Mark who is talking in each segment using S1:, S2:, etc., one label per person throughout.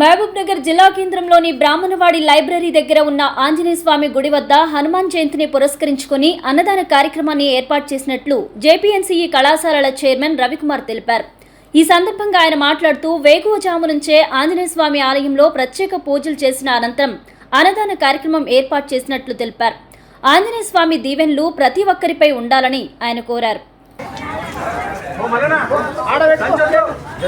S1: మహబూబ్ నగర్ జిల్లా కేంద్రంలోని బ్రాహ్మణవాడి లైబ్రరీ దగ్గర ఉన్న ఆంజనేయ స్వామి గుడి వద్ద హనుమాన్ జయంతిని పురస్కరించుకుని అన్నదాన కార్యక్రమాన్ని ఏర్పాటు చేసినట్లు జేపీఎన్సీఈ కళాశాలల చైర్మన్ రవికుమార్ తెలిపారు. ఈ సందర్భంగా ఆయన మాట్లాడుతూ వేకువజాము నుంచే ఆంజనేయ స్వామి ఆలయంలో ప్రత్యేక పూజలు చేసిన అనంతరం అన్నదాన కార్యక్రమం ఏర్పాటు చేసినట్లు తెలిపారు. ఆంజనేయ స్వామి దీవెన్లు ప్రతి ఒక్కరిపై ఉండాలని ఆయన కోరారు.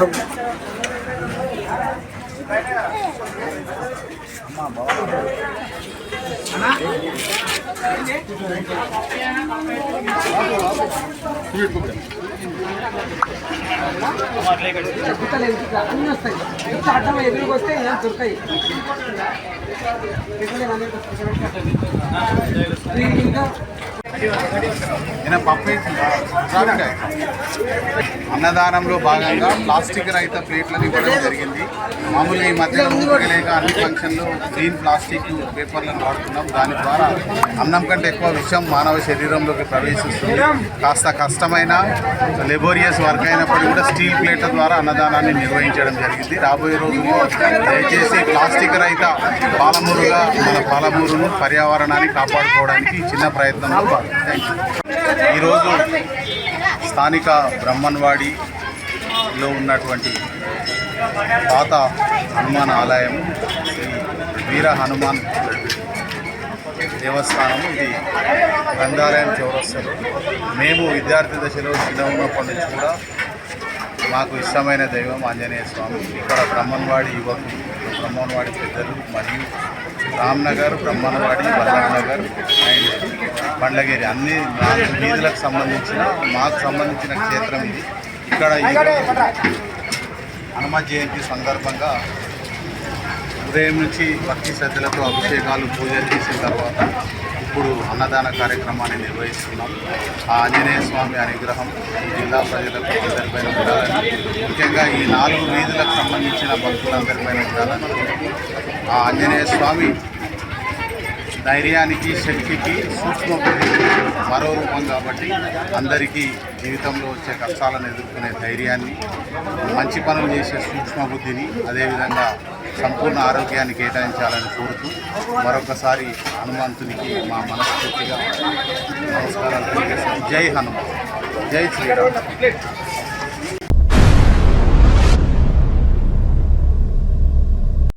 S2: చెప్పు
S3: అన్నీ వస్తాయి ఎంత అడ్డం ఎదురుకు వస్తే ఏం దొరకాయి ఇంకా
S4: ఈయన అన్నదానంలో భాగంగా ప్లాస్టిక్ రహిత ప్లేట్లను ఇవ్వడం జరిగింది. మామూలుగా ఈ మధ్య లేక అన్ని ఫంక్షన్లు గ్రీన్ ప్లాస్టిక్ పేపర్లను వాడుతున్నాం. దాని ద్వారా అన్నం కంటే ఎక్కువ విషయం మానవ శరీరంలోకి ప్రవేశిస్తుంది. కాస్త కష్టమైన లెబోరియస్ వర్క్ అయినప్పటికీ కూడా స్టీల్ ప్లేట్ల ద్వారా అన్నదానాన్ని నిర్వహించడం జరిగింది. రాబోయే రోజుల్లో దయచేసి ప్లాస్టిక్ రహిత పాలమూరుగా మన పాలమూరును పర్యావరణాన్ని కాపాడుకోవడానికి చిన్న ప్రయత్నంలో భాగం థ్యాంక్ యూ ఈరోజు స్థానిక బ్రహ్మన్వాడి లో ఉన్నటువంటి పాత హనుమాన్ ఆలయం వీర హనుమాన్ దేవస్థానం ఇది గ్రంథాలయం చౌరస్తలో. మేము విద్యార్థి దశలో చిన్న ఉన్నప్పటి నుంచి కూడా మాకు ఇష్టమైన దైవం ఆంజనేయ స్వామి. ఇక్కడ బ్రహ్మన్వాడి యువకులు బ్రహ్మన్వాడి పెద్దలు మరియు రామ్నగర్ బ్రహ్మన్వాడి వల్లభ్ నగర్ అండ్ బండ్లగిరి అన్ని నాలుగు వీధులకు సంబంధించిన మాకు సంబంధించిన క్షేత్రం ఇది. ఇక్కడ హనుమ జయంతి సందర్భంగా ఉదయం నుంచి భక్తి శ్రద్ధలతో అభిషేకాలు పూజలు చేసిన తర్వాత ఇప్పుడు అన్నదాన కార్యక్రమాన్ని నిర్వహిస్తున్నాం. ఆ ఆంజనేయ స్వామి అనుగ్రహం జిల్లా ప్రజలకు అందరిపైన ఉండాలని ముఖ్యంగా ఈ నాలుగు వీధులకు సంబంధించిన భక్తులందరిపైన ఉండాలని ఆ ఆంజనేయ స్వామి ధైర్యానికి శక్తికి సూక్ష్మ మరో రూపం కాబట్టి అందరికీ జీవితంలో వచ్చే కష్టాలను ఎదుర్కొనే ధైర్యాన్ని మంచి పనులు చేసే సూక్ష్మ బుద్ధిని అదేవిధంగా సంపూర్ణ ఆరోగ్యాన్ని కేటాయించాలని కోరుతూ మరొకసారి హనుమంతునికి మా మనస్ఫూర్తిగా నమస్కారాలు జై హనుమాన్. జై శ్రీరామ్.